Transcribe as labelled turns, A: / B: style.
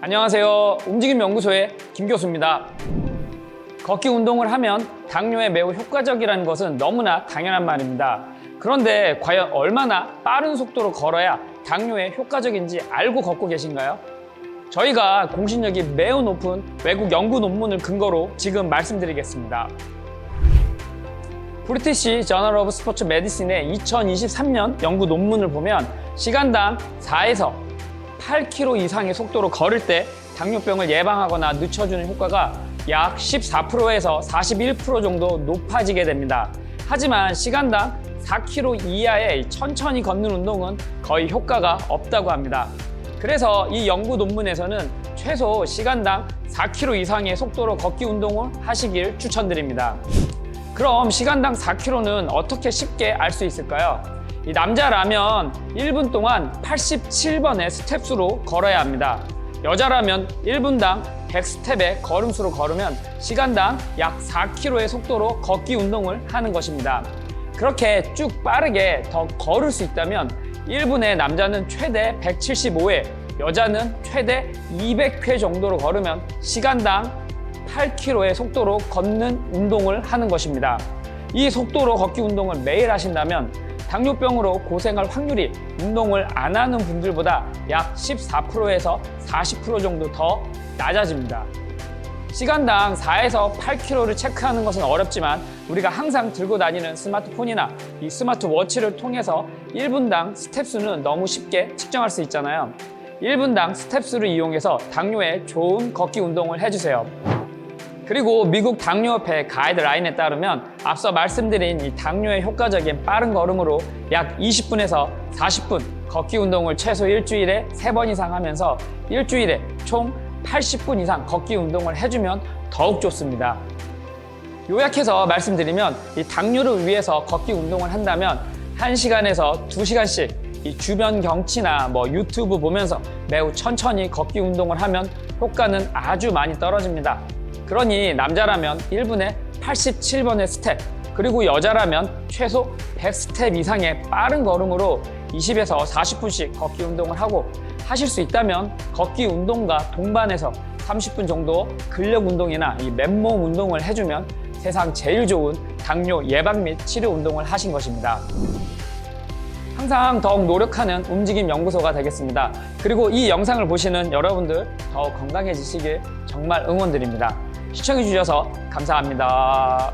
A: 안녕하세요. 움직임 연구소의 김 교수입니다. 걷기 운동을 하면 당뇨에 매우 효과적이라는 것은 너무나 당연한 말입니다. 그런데 과연 얼마나 빠른 속도로 걸어야 당뇨에 효과적인지 알고 걷고 계신가요? 저희가 공신력이 매우 높은 외국 연구 논문을 근거로 지금 말씀드리겠습니다. 브리티시 저널 오브 스포츠 메디신의 2023년 연구 논문을 보면 시간당 4에서 8km 이상의 속도로 걸을 때 당뇨병을 예방하거나 늦춰주는 효과가 약 14%에서 41% 정도 높아지게 됩니다. 하지만 시간당 4km 이하의 천천히 걷는 운동은 거의 효과가 없다고 합니다. 그래서 이 연구 논문에서는 최소 시간당 4km 이상의 속도로 걷기 운동을 하시길 추천드립니다. 그럼 시간당 4km는 어떻게 쉽게 알 수 있을까요? 이 남자라면 1분 동안 87번의 스텝수로 걸어야 합니다. 여자라면 1분당 100스텝의 걸음수로 걸으면 시간당 약 4km의 속도로 걷기 운동을 하는 것입니다. 그렇게 쭉 빠르게 더 걸을 수 있다면 1분에 남자는 최대 175회, 여자는 최대 200회 정도로 걸으면 시간당 8km의 속도로 걷는 운동을 하는 것입니다. 이 속도로 걷기 운동을 매일 하신다면 당뇨병으로 고생할 확률이 운동을 안 하는 분들보다 약 14%에서 40% 정도 더 낮아집니다. 시간당 4에서 8km를 체크하는 것은 어렵지만 우리가 항상 들고 다니는 스마트폰이나 이 스마트워치를 통해서 1분당 스텝 수는 너무 쉽게 측정할 수 있잖아요. 1분당 스텝 수를 이용해서 당뇨에 좋은 걷기 운동을 해주세요. 그리고 미국 당뇨협회 가이드라인에 따르면 앞서 말씀드린 이 당뇨에 효과적인 빠른 걸음으로 약 20분에서 40분 걷기 운동을 최소 일주일에 3번 이상 하면서 일주일에 총 80분 이상 걷기 운동을 해주면 더욱 좋습니다. 요약해서 말씀드리면 이 당뇨를 위해서 걷기 운동을 한다면 1시간에서 2시간씩 이 주변 경치나 뭐 유튜브 보면서 매우 천천히 걷기 운동을 하면 효과는 아주 많이 떨어집니다. 그러니 남자라면 1분에 87번의 스텝, 그리고 여자라면 최소 100스텝 이상의 빠른 걸음으로 20에서 40분씩 걷기 운동을 하고 하실 수 있다면 걷기 운동과 동반해서 30분 정도 근력 운동이나 이 맨몸 운동을 해주면 세상 제일 좋은 당뇨 예방 및 치료 운동을 하신 것입니다. 항상 더욱 노력하는 움직임 연구소가 되겠습니다. 그리고 이 영상을 보시는 여러분들 더욱 건강해지시길 정말 응원드립니다. 시청해주셔서 감사합니다.